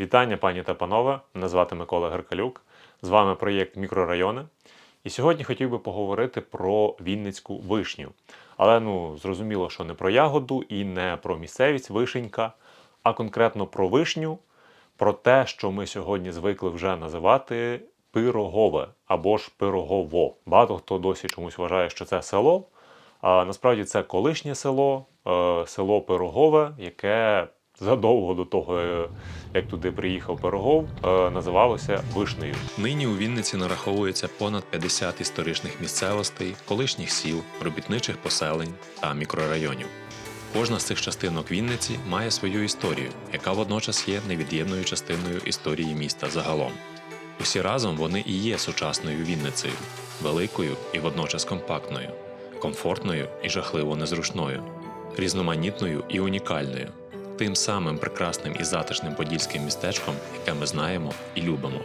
Вітання, пані та панове! Мене звати Микола Геркалюк. З вами проєкт Мікрорайони. І сьогодні хотів би поговорити про Вінницьку вишню. Але ну, зрозуміло, що не про ягоду і не про місцевість вишенька, а конкретно про вишню, про те, що ми сьогодні звикли вже називати пирогове або ж пирогово. Багато хто досі чомусь вважає, що це село. А насправді це колишнє село, е, село Пирогове, яке задовго до того, е, як туди приїхав Пирогов, е, називалося Вишнею. Нині у Вінниці нараховується понад 50 історичних місцевостей, колишніх сіл, робітничих поселень та мікрорайонів. Кожна з цих частинок Вінниці має свою історію, яка водночас є невід'ємною частиною історії міста загалом. Усі разом вони і є сучасною Вінницею, великою і водночас компактною, комфортною і жахливо незручною, різноманітною і унікальною, тим самим прекрасним і затишним подільським містечком, яке ми знаємо і любимо.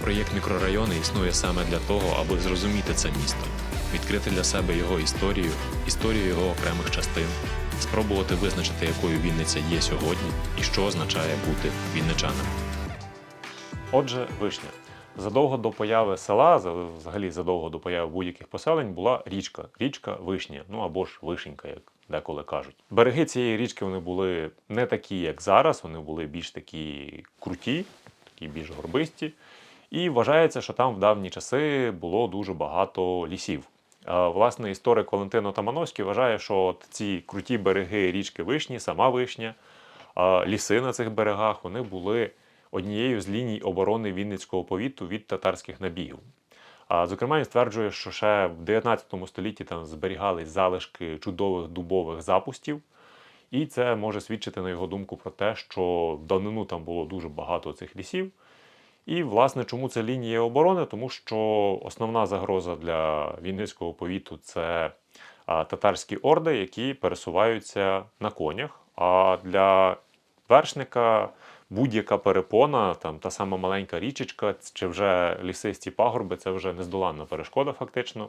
Проєкт мікрорайони існує саме для того, аби зрозуміти це місто, відкрити для себе його історію, історію його окремих частин, спробувати визначити, якою Вінниця є сьогодні і що означає бути вінничанам. Отже, вишня. Задовго до появи села, за- взагалі задовго до появи будь-яких поселень, була річка. Річка Вишня, ну або ж Вишенька, як деколи кажуть. Береги цієї річки вони були не такі, як зараз, вони були більш такі круті, такі більш горбисті. І вважається, що там в давні часи було дуже багато лісів. Власне, історик Валентино Тамановський вважає, що от ці круті береги річки Вишні, сама Вишня, ліси на цих берегах, вони були однією з ліній оборони Вінницького повіту від татарських набігів. А зокрема, він стверджує, що ще в 19 столітті там зберігались залишки чудових дубових запустів, і це може свідчити, на його думку, про те, що в давнину там було дуже багато цих лісів. І, власне, чому це лінія оборони? Тому що основна загроза для Вінницького повіту це татарські орди, які пересуваються на конях. А для вершника будь-яка перепона, там та сама маленька річечка, чи вже лісисті пагорби, це вже нездоланна перешкода, фактично.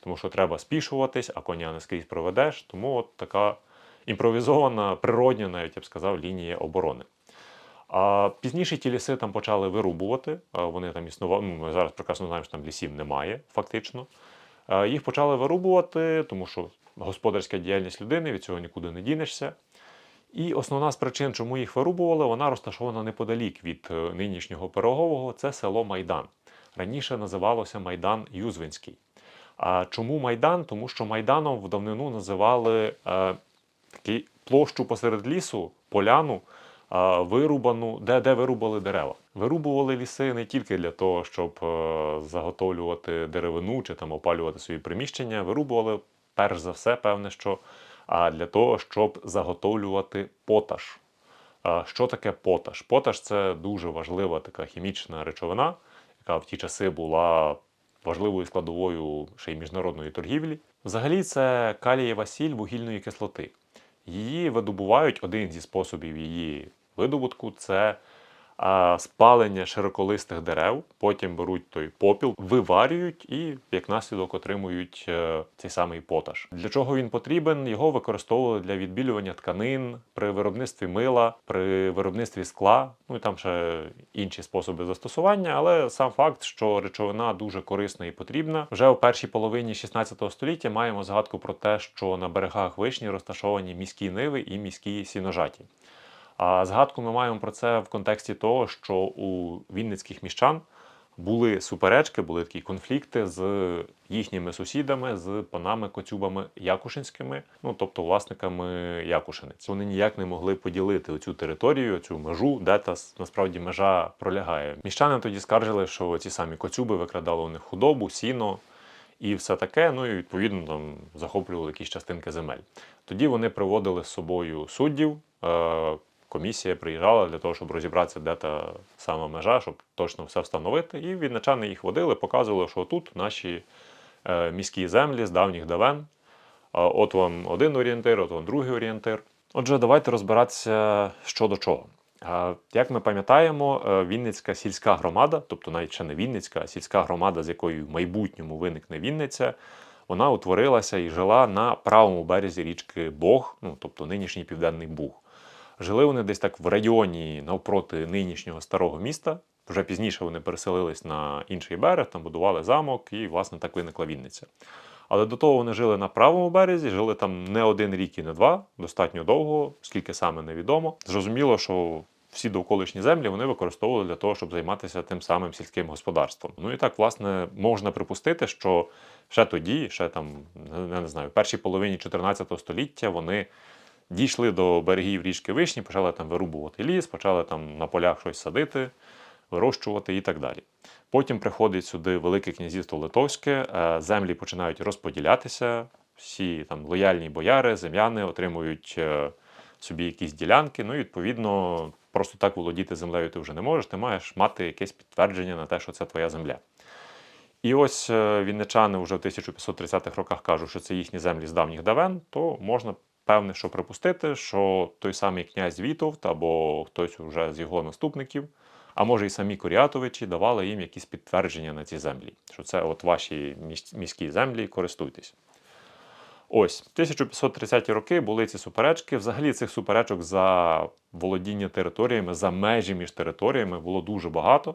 Тому що треба спішуватись, а коня не скрізь проведеш. Тому от така імпровізована, природня, навіть я б сказав, лінія оборони. А пізніше ті ліси там почали вирубувати. Вони там існували. Ну, ми зараз прекрасно знаємо, що там лісів немає, фактично. Їх почали вирубувати, тому що господарська діяльність людини від цього нікуди не дінешся. І основна з причин, чому їх вирубували, вона розташована неподалік від е, нинішнього Пирогового, це село Майдан. Раніше називалося Майдан Юзвинський. А чому Майдан? Тому що Майданом в давнину називали е, такий площу посеред лісу, поляну, е, вирубану, де, де вирубали дерева. Вирубували ліси не тільки для того, щоб е, заготовлювати деревину чи там опалювати свої приміщення. Вирубували перш за все, певне, що а для того, щоб заготовлювати поташ. Що таке поташ? Поташ це дуже важлива така хімічна речовина, яка в ті часи була важливою складовою ще й міжнародної торгівлі. Взагалі, це калієва сіль вугільної кислоти. Її видобувають один зі способів її видобутку це спалення широколистих дерев. Потім беруть той попіл, виварюють і як наслідок отримують е, цей самий поташ. Для чого він потрібен? Його використовували для відбілювання тканин при виробництві мила, при виробництві скла. Ну і там ще інші способи застосування. Але сам факт, що речовина дуже корисна і потрібна. Вже у першій половині 16 століття маємо згадку про те, що на берегах вишні розташовані міські ниви і міські сіножаті. А згадку ми маємо про це в контексті того, що у вінницьких міщан були суперечки, були такі конфлікти з їхніми сусідами, з панами коцюбами Якушинськими, ну тобто власниками Якушиниць. Вони ніяк не могли поділити цю територію, цю межу, де та насправді межа пролягає. Міщани тоді скаржили, що ці самі коцюби викрадали у них худобу, сіно і все таке. Ну і відповідно там захоплювали якісь частинки земель. Тоді вони приводили з собою суддів. Е- комісія приїжджала для того, щоб розібратися, де та сама межа, щоб точно все встановити. І відначани їх водили, показували, що тут наші е, міські землі з давніх давен. От вам один орієнтир, от вам другий орієнтир. Отже, давайте розбиратися що до чого. Як ми пам'ятаємо, е, Вінницька сільська громада, тобто навіть ще не Вінницька, а сільська громада, з якою в майбутньому виникне Вінниця, вона утворилася і жила на правому березі річки Бог, ну тобто нинішній південний Буг. Жили вони десь так в районі навпроти нинішнього старого міста. Вже пізніше вони переселились на інший берег, там будували замок, і, власне, так виникла Вінниця. Але до того вони жили на правому березі, жили там не один рік і не два, достатньо довго, скільки саме невідомо. Зрозуміло, що всі довколишні землі вони використовували для того, щоб займатися тим самим сільським господарством. Ну і так, власне, можна припустити, що ще тоді, ще там, я не знаю, в першій половині 14 століття вони дійшли до берегів річки Вишні, почали там вирубувати ліс, почали там на полях щось садити, вирощувати і так далі. Потім приходить сюди Велике князівство Литовське, е, землі починають розподілятися. Всі там лояльні бояри, земляни отримують е, собі якісь ділянки. Ну і відповідно, просто так володіти землею ти вже не можеш. Ти маєш мати якесь підтвердження на те, що це твоя земля. І ось е, вінничани вже в 1530-х роках кажуть, що це їхні землі з давніх давен, то можна певне, що припустити, що той самий князь Вітовт або хтось вже з його наступників, а може і самі Коріатовичі давали їм якісь підтвердження на ці землі, що це от ваші міські землі, користуйтесь. Ось, 1530-ті роки були ці суперечки. Взагалі цих суперечок за володіння територіями, за межі між територіями було дуже багато.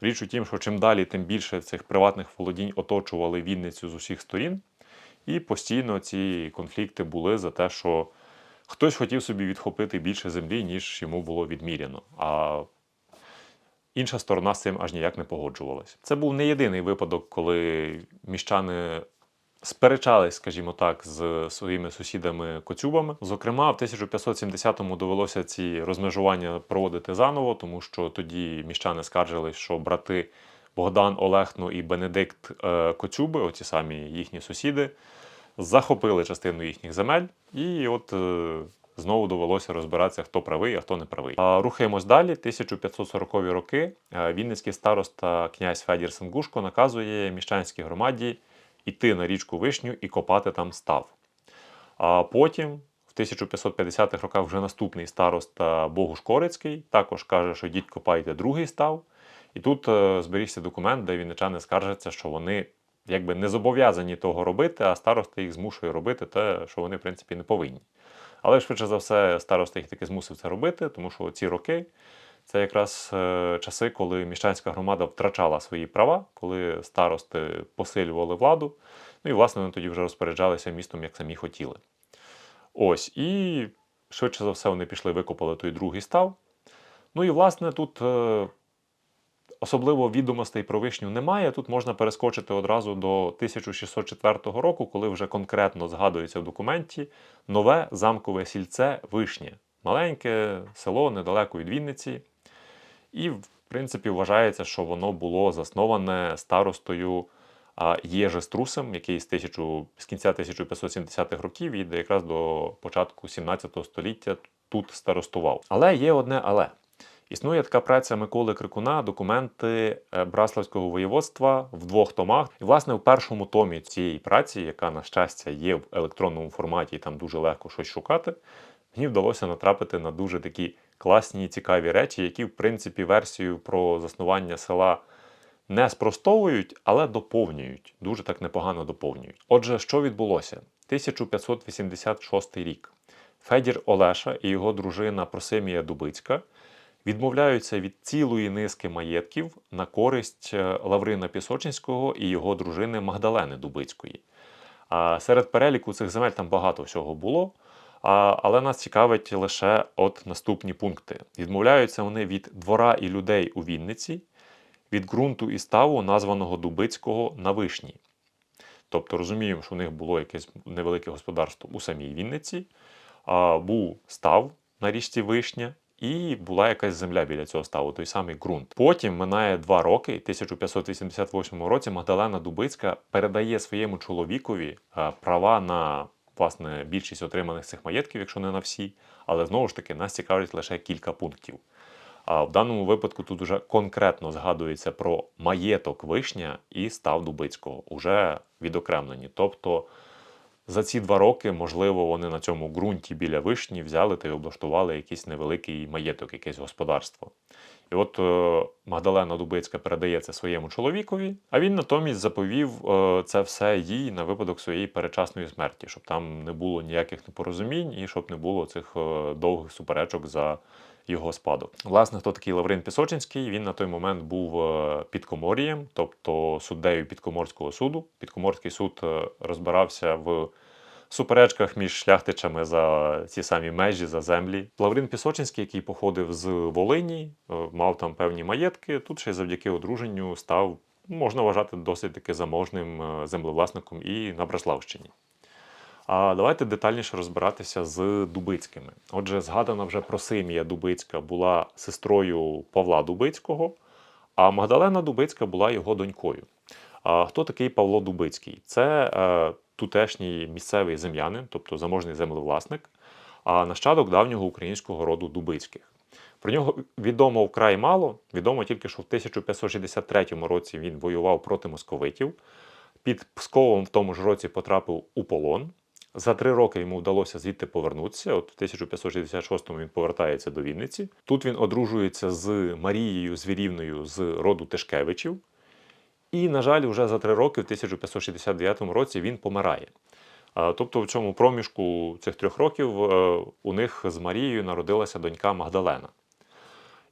Річ у тім, що чим далі, тим більше цих приватних володінь оточували Вінницю з усіх сторін. І постійно ці конфлікти були за те, що хтось хотів собі відхопити більше землі, ніж йому було відміряно. А інша сторона з цим аж ніяк не погоджувалась. Це був не єдиний випадок, коли міщани сперечались, скажімо так, з своїми сусідами-коцюбами. Зокрема, в 1570-му довелося ці розмежування проводити заново, тому що тоді міщани скаржились, що брати Богдан Олехно і Бенедикт е, Коцюби, оці самі їхні сусіди, захопили частину їхніх земель, і от е, знову довелося розбиратися, хто правий, а хто не правий. А рухаємось далі. 1540-ві роки е, вінницький староста князь Федір Сенгушко наказує міщанській громаді йти на річку Вишню і копати там став. А потім, в 1550-х роках, вже наступний староста Богуш Корицький також каже, що йдіть копайте другий став. І тут е, зберігся документ, де вінничани скаржаться, що вони якби не зобов'язані того робити, а староста їх змушує робити те, що вони, в принципі, не повинні. Але швидше за все, староста їх таки змусив це робити, тому що ці роки це якраз е, часи, коли міщанська громада втрачала свої права, коли старости посилювали владу. Ну і, власне, вони тоді вже розпоряджалися містом, як самі хотіли. Ось, і швидше за все, вони пішли, викопали той другий став. Ну і, власне, тут е, особливо відомостей про вишню немає. Тут можна перескочити одразу до 1604 року, коли вже конкретно згадується в документі нове замкове сільце Вишнє. Маленьке село недалеко від Вінниці. І, в принципі, вважається, що воно було засноване старостою а, Єже Струсем, який з, 1000, з кінця 1570-х років і якраз до початку 17 століття тут старостував. Але є одне але. Існує така праця Миколи Крикуна, документи е, Браславського воєводства в двох томах. І, власне, в першому томі цієї праці, яка, на щастя, є в електронному форматі, і там дуже легко щось шукати, мені вдалося натрапити на дуже такі класні і цікаві речі, які, в принципі, версію про заснування села не спростовують, але доповнюють. Дуже так непогано доповнюють. Отже, що відбулося? 1586 рік. Федір Олеша і його дружина Просимія Дубицька відмовляються від цілої низки маєтків на користь е, Лаврина Пісочинського і його дружини Магдалени Дубицької. А серед переліку цих земель там багато всього було. Але нас цікавить лише от наступні пункти. Відмовляються вони від двора і людей у Вінниці, від ґрунту і ставу, названого Дубицького на вишні. Тобто розуміємо, що у них було якесь невелике господарство у самій Вінниці, був став на річці Вишня, і була якась земля біля цього ставу, той самий ґрунт. Потім минає два роки, і в 1588 році Магдалена Дубицька передає своєму чоловікові е, права на власне більшість отриманих цих маєтків, якщо не на всі. Але знову ж таки нас цікавить лише кілька пунктів. А в даному випадку тут вже конкретно згадується про маєток вишня і став Дубицького, уже відокремлені. Тобто за ці два роки, можливо, вони на цьому ґрунті біля вишні взяли та й облаштували якийсь невеликий маєток, якесь господарство. І от е, Магдалена Дубицька передає це своєму чоловікові, а він натомість заповів е, це все їй на випадок своєї перечасної смерті, щоб там не було ніяких непорозумінь і щоб не було цих е, довгих суперечок за його спадок. Власне, хто такий Лаврин Пісочинський? Він на той момент був е, підкоморієм, тобто суддею підкоморського суду. Підкоморський суд е, розбирався в суперечках між шляхтичами за ці самі межі, за землі. Лаврин Пісочинський, який походив з Волині, е, мав там певні маєтки. Тут ще завдяки одруженню став, можна вважати, досить таки заможним землевласником і на Браславщині. А давайте детальніше розбиратися з Дубицькими. Отже, згадана вже Просимія Дубицька була сестрою Павла Дубицького, а Магдалена Дубицька була його донькою. А хто такий Павло Дубицький? Це е, тутешній місцевий землянин, тобто заможний землевласник, а нащадок давнього українського роду Дубицьких. Про нього відомо вкрай мало. Відомо тільки, що в 1563 році він воював проти московитів. Під Псковом в тому ж році потрапив у полон. За три роки йому вдалося звідти повернутися. От в 1566-му він повертається до Вінниці. Тут він одружується з Марією Звірівною з роду Тишкевичів. І, на жаль, вже за три роки, в 1569 році, він помирає. Тобто, в цьому проміжку цих трьох років е, у них з Марією народилася донька Магдалена.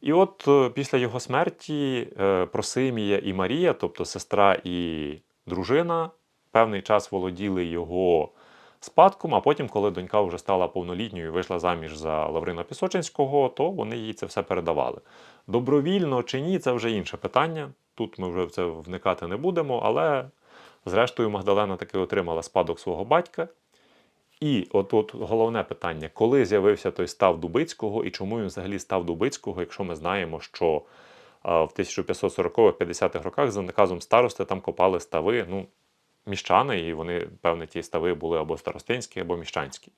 І от е, після його смерті е, Просимія і Марія, тобто сестра і дружина, певний час володіли його спадком, а потім, коли донька вже стала повнолітньою і вийшла заміж за Лаврина Пісочинського, то вони їй це все передавали. Добровільно чи ні, це вже інше питання. Тут ми вже в це вникати не будемо, але зрештою Магдалена таки отримала спадок свого батька. І от, от головне питання: коли з'явився той став Дубицького і чому він взагалі став Дубицького, якщо ми знаємо, що в 1540-50-х роках за наказом старости там копали стави, ну, міщани, і вони, певне, ті стави були або старостинські, або міщанські.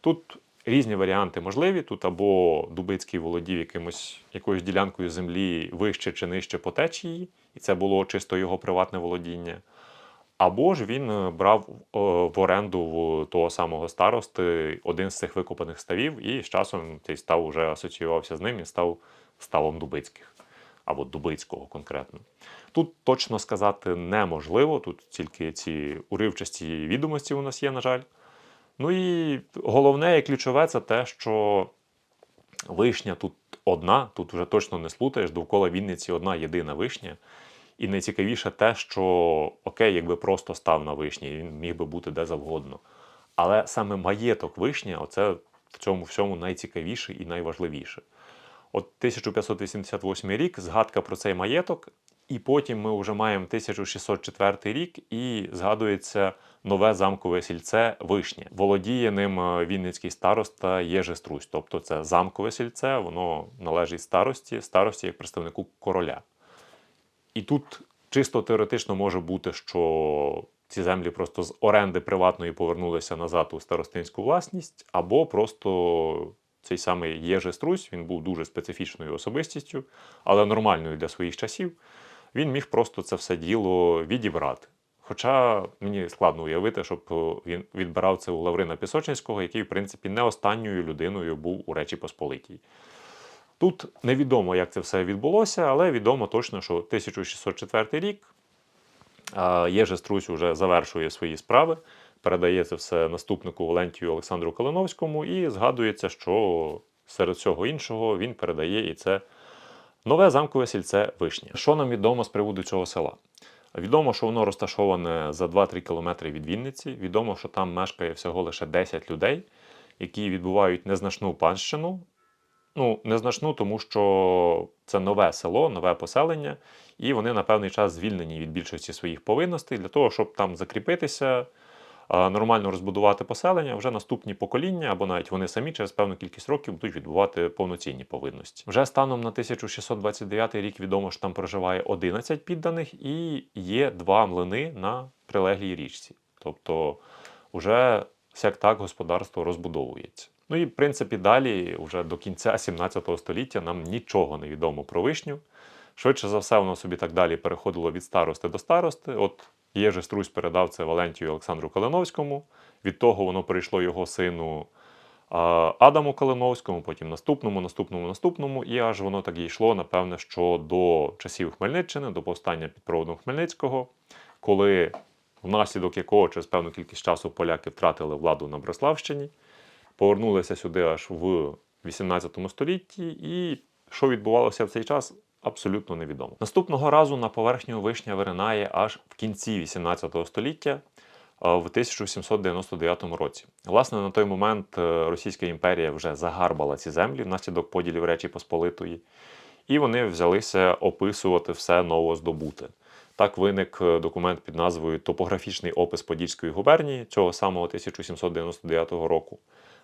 Тут різні варіанти можливі. Тут або Дубицький володів якимось, якоюсь ділянкою землі вище чи нижче по течії, і це було чисто його приватне володіння. Або ж він е, брав в оренду в того самого старости один з цих викопаних ставів, і з часом цей став вже асоціювався з ним і став ставом Дубицьких або Дубицького конкретно. Тут точно сказати неможливо, тут тільки ці уривчасті відомості у нас є, на жаль. Ну і головне і ключове це те, що вишня тут одна, тут вже точно не сплутаєш, довкола Вінниці одна єдина вишня. І найцікавіше те, що окей, якби просто став на вишні, він міг би бути де завгодно. Але саме маєток вишня, оце в цьому всьому найцікавіше і найважливіше. От 1588 рік, згадка про цей маєток, і потім ми вже маємо 1604 рік, і згадується нове замкове сільце Вишня. Володіє ним е, вінницький староста Єжи Струсь. Тобто це замкове сільце, воно належить старості, старості як представнику короля. І тут чисто теоретично може бути, що ці землі просто з оренди приватної повернулися назад у старостинську власність, або просто цей самий Єжи Струсь, він був дуже специфічною особистістю, але нормальною для своїх часів. Він міг просто це все діло відібрати. Хоча мені складно уявити, щоб він відбирав це у Лаврина Пісочинського, який, в принципі, не останньою людиною був у Речі Посполитій. Тут невідомо, як це все відбулося, але відомо точно, що 1604 рік а, Єжи Струсь вже завершує свої справи, передає це все наступнику Валентію Олександру Калиновському, і згадується, що серед всього іншого він передає і це нове замкове сільце Вишня. Що нам відомо з приводу цього села? Відомо, що воно розташоване за 2-3 кілометри від Вінниці. Відомо, що там мешкає всього лише 10 людей, які відбувають незначну панщину. Ну, незначну, тому що це нове село, нове поселення, і вони на певний час звільнені від більшості своїх повинностей для того, щоб там закріпитися, нормально розбудувати поселення, вже наступні покоління, або навіть вони самі через певну кількість років будуть відбувати повноцінні повинності. Вже станом на 1629 рік відомо, що там проживає 11 підданих, і є два млини на прилеглій річці. Тобто, вже сяк так господарство розбудовується. Ну і в принципі далі, вже до кінця 17 століття, нам нічого не відомо про вишню. Швидше за все, воно собі так далі переходило від старости до старости. От Єжи Струсь передав це Валентію Олександру Калиновському. Від того воно перейшло його сину Адаму Калиновському, потім наступному, наступному, наступному. І аж воно так і йшло, напевне, що до часів Хмельниччини, до повстання під проводом Хмельницького, коли внаслідок якого через певну кількість часу поляки втратили владу на Бреславщині, повернулися сюди аж в 18 столітті, і що відбувалося в цей час, абсолютно невідомо. Наступного разу на поверхню вишня виринає аж в кінці 18 століття. В 1799 році. Власне, на той момент е, Російська імперія вже загарбала ці землі внаслідок поділів Речі Посполитої, і вони взялися описувати все новоздобуте. Так виник е, документ під назвою Топографічний опис Подільської губернії цього самого 1799 року,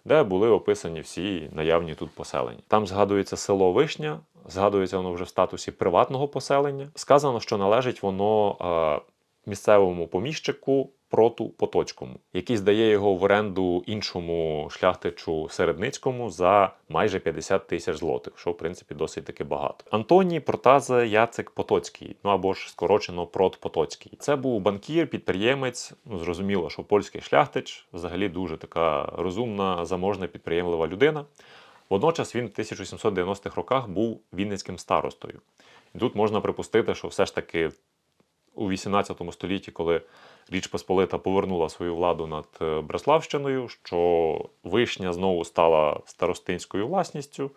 де були описані всі наявні тут поселення. Там згадується село Вишня, згадується воно вже в статусі приватного поселення. Сказано, що належить воно е, місцевому поміщику проту Потоцькому, який здає його в оренду іншому шляхтичу Середницькому за майже 50 тисяч злотих, що в принципі досить таки багато. Антоній Протазе Яцик Потоцький, ну або ж скорочено Прот Потоцький. Це був банкір, підприємець. Ну зрозуміло, що польський шляхтич взагалі дуже така розумна, заможна, підприємлива людина. Водночас він в 1790-х роках був вінницьким старостою. І тут можна припустити, що все ж таки у 18 столітті, коли Річ Посполита повернула свою владу над е, Бреславщиною, що вишня знову стала старостинською власністю,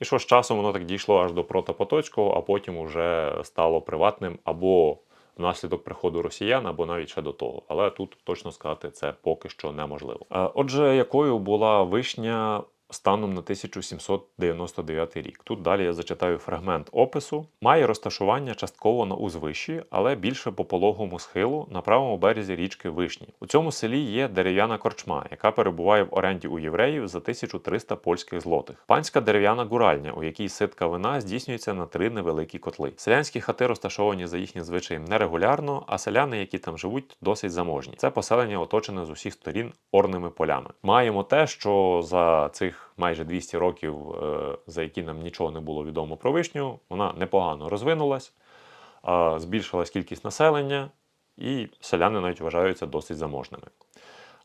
і що з часом воно так дійшло аж до Протопотоцького, а потім уже стало приватним або внаслідок приходу росіян, або навіть ще до того. Але тут точно сказати це поки що неможливо. Е, Отже, якою була вишня станом на 1799 рік. Тут далі я зачитаю фрагмент опису. Має розташування частково на узвищі, але більше по пологому схилу на правому березі річки Вишні. У цьому селі є дерев'яна корчма, яка перебуває в оренді у євреїв за 1300 польських злотих. Панська дерев'яна гуральня, у якій ситка вина здійснюється на три невеликі котли. Селянські хати розташовані за їхнім звичаєм нерегулярно, а селяни, які там живуть, досить заможні. Це поселення оточене з усіх сторін орними полями. Маємо те, що за цих майже 200 років, е, за які нам нічого не було відомо про вишню, вона непогано розвинулась, е, збільшилась кількість населення, і селяни навіть вважаються досить заможними.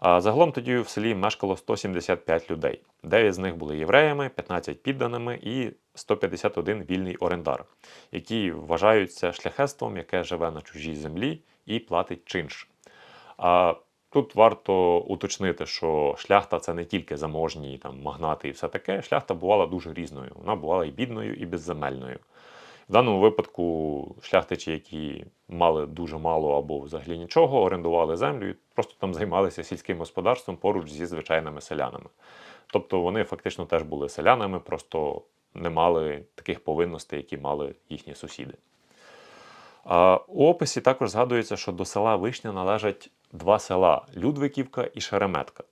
Загалом тоді в селі мешкало 175 людей. 9 з них були євреями, 15 підданими і 151 вільний орендар, які вважаються шляхетством, яке живе на чужій землі і платить чинш. Тут варто уточнити, що шляхта це не тільки заможні там, магнати і все таке. Шляхта бувала дуже різною. Вона бувала і бідною, і безземельною. В даному випадку шляхтичі, які мали дуже мало або взагалі нічого, орендували землю і просто там займалися сільським господарством поруч зі звичайними селянами. Тобто вони фактично теж були селянами, просто не мали таких повинностей, які мали їхні сусіди. А у описі також згадується, що до села Вишня належать два села Людвиківка і Шереметка.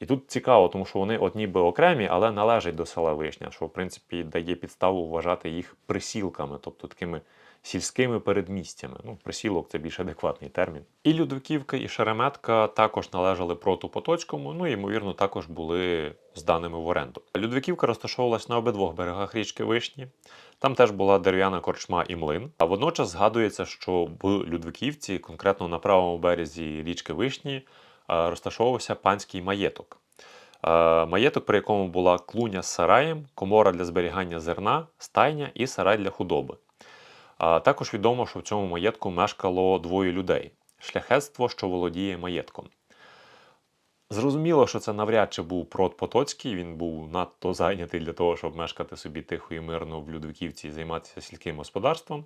І тут цікаво, тому що вони от ніби окремі, але належать до села Вишня, що в принципі дає підставу вважати їх присілками, тобто такими сільськими передмістями. Ну, присілок це більш адекватний термін. І Людвиківка, і Шереметка також належали проту Потоцькому, ну і ймовірно також були зданими в оренду. Людвиківка розташовувалась на обидвох берегах річки Вишні. Там теж була дерев'яна корчма і млин. А водночас згадується, що в Людвиківці, конкретно на правому березі річки Вишні, е, розташовувався панський маєток. Е, Маєток, при якому була клуня з сараєм, комора для зберігання зерна, стайня і сарай для худоби. А Також відомо, що в цьому маєтку мешкало двоє людей шляхетство, що володіє маєтком. Зрозуміло, що це навряд чи був прот Потоцький, він був надто зайнятий для того, щоб мешкати собі тихо і мирно в Людвиківці і займатися сільським господарством.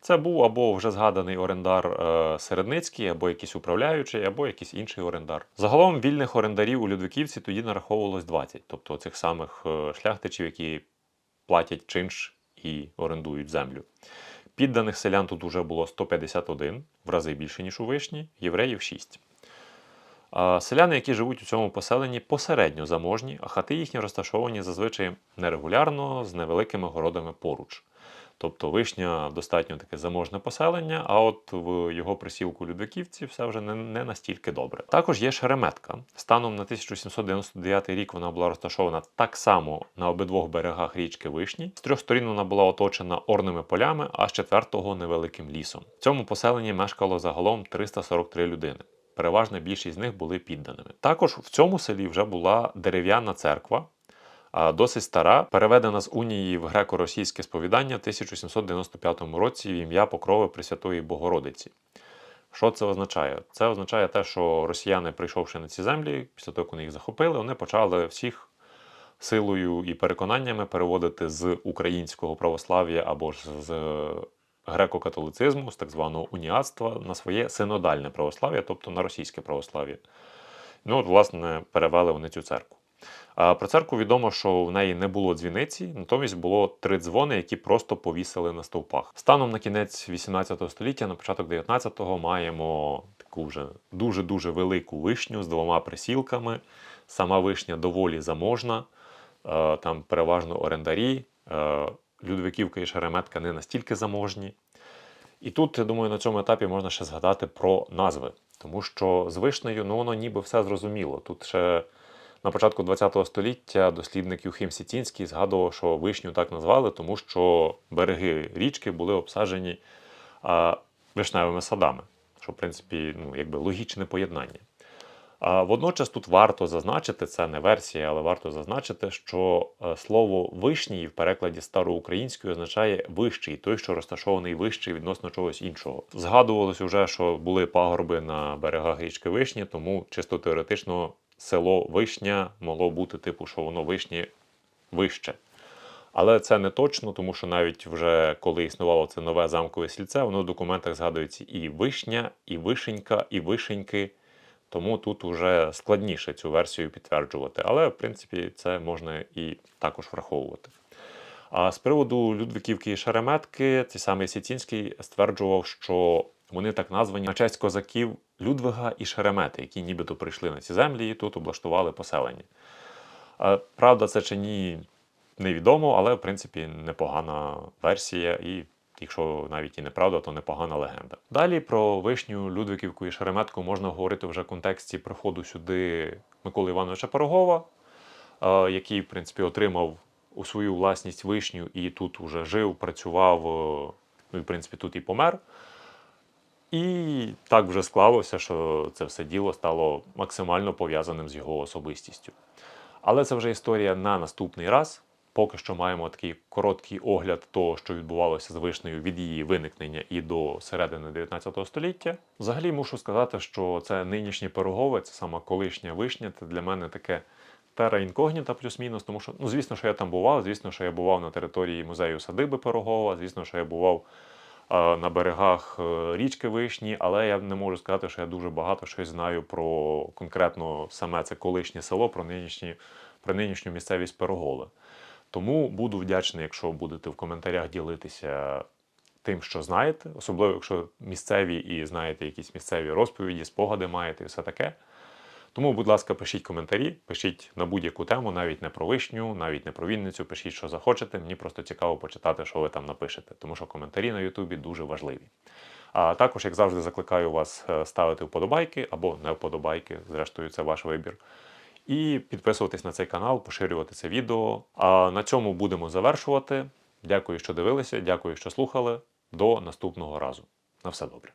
Це був або вже згаданий орендар е, Середницький, або якийсь управляючий, або якийсь інший орендар. Загалом вільних орендарів у Людвиківці тоді нараховувалось 20, тобто цих самих е, шляхтичів, які платять чинш і орендують землю. Підданих селян тут уже було 151, в рази більше, ніж у вишні, євреїв 6. Селяни, які живуть у цьому поселенні, посередньо заможні, а хати їхні розташовані зазвичай нерегулярно з невеликими городами поруч. Тобто вишня достатньо таке заможне поселення, а от в його присілку Людвиківці все вже не, не настільки добре. Також є Шереметка. Станом на 1799 рік вона була розташована так само на обидвох берегах річки Вишні. З трьох сторін вона була оточена орними полями, а з четвертого невеликим лісом. В цьому поселенні мешкало загалом 343 людини. Переважна більшість з них були підданими. Також в цьому селі вже була дерев'яна церква, досить стара, переведена з унії в греко-російське сповідання в 1795 році в ім'я Покрови Пресвятої Богородиці. Що це означає? Це означає те, що росіяни, прийшовши на ці землі, після того, як вони їх захопили, вони почали всіх силою і переконаннями переводити з українського православ'я або ж з греко-католицизму, з так званого уніатства, на своє синодальне православ'я, тобто на російське православ'я. Ну, от, власне, перевели вони цю церкву. Про церкву відомо, що в неї не було дзвіниці, натомість було три дзвони, які просто повісили на стовпах. Станом на кінець 18 століття, на початок 19-го, маємо таку вже дуже-дуже велику вишню з двома присілками. Сама вишня доволі заможна, е, там переважно орендарі. е, Людвиківка і Шереметка не настільки заможні. І тут, я думаю, на цьому етапі можна ще згадати про назви, тому що з вишнею ну, воно ніби все зрозуміло. Тут ще на початку ХХ століття дослідник Юхим Сітінський згадував, що вишню так назвали, тому що береги річки були обсаджені а, вишневими садами, що, в принципі, ну, якби логічне поєднання. А водночас тут варто зазначити, це не версія, але варто зазначити, що е, слово вишній в перекладі староукраїнською означає вищий, той, що розташований вищий відносно чогось іншого. Згадувалось уже, що були пагорби на берегах річки Вишні, тому чисто теоретично село Вишня могло бути типу, що воно вишні вище. Але це не точно, тому що навіть вже коли існувало це нове замкове сільце, воно в документах згадується і вишня, і вишенька, і вишеньки. Тому тут вже складніше цю версію підтверджувати. Але, в принципі, це можна і також враховувати. А з приводу Людвиківки і Шереметки, цей самий Сіцінський стверджував, що вони так названі на честь козаків Людвига і Шеремети, які нібито прийшли на ці землі і тут облаштували поселення. Правда, це чи ні, невідомо, але в принципі непогана версія, і якщо навіть і неправда, то непогана легенда. Далі про вишню, Людвиківку і Шереметку можна говорити вже в контексті приходу сюди Миколи Івановича Пирогова, е, який, в принципі, отримав у свою власність вишню і тут уже жив, працював, е, ну і в принципі тут і помер. І так вже склалося, що це все діло стало максимально пов'язаним з його особистістю. Але це вже історія на наступний раз. Поки що маємо такий короткий огляд того, що відбувалося з вишнею від її виникнення і до середини 19 століття. Взагалі мушу сказати, що це нинішнє пирогове, це сама колишня вишня, це для мене таке тера інкогніта плюс-мінус, тому що, ну, звісно, що я там бував, звісно, що я бував на території музею садиби Пирогова, звісно, що я бував на берегах е, річки Вишні, але я не можу сказати, що я дуже багато щось знаю про конкретно саме це колишнє село, про нинішні, про нинішню місцевість Пирогове. Тому буду вдячний, якщо будете в коментарях ділитися тим, що знаєте, особливо якщо місцеві і знаєте якісь місцеві розповіді, спогади маєте і все таке. Тому, будь ласка, пишіть коментарі, пишіть на будь-яку тему, навіть не про вишню, навіть не про Вінницю, пишіть, що захочете. Мені просто цікаво почитати, що ви там напишете, тому що коментарі на Ютубі дуже важливі. А також, як завжди, закликаю вас е, ставити вподобайки або не вподобайки, зрештою, це ваш вибір. І підписуватись на цей канал, поширювати це відео. А на цьому будемо завершувати. Дякую, що дивилися, дякую, що слухали. До наступного разу. На все добре.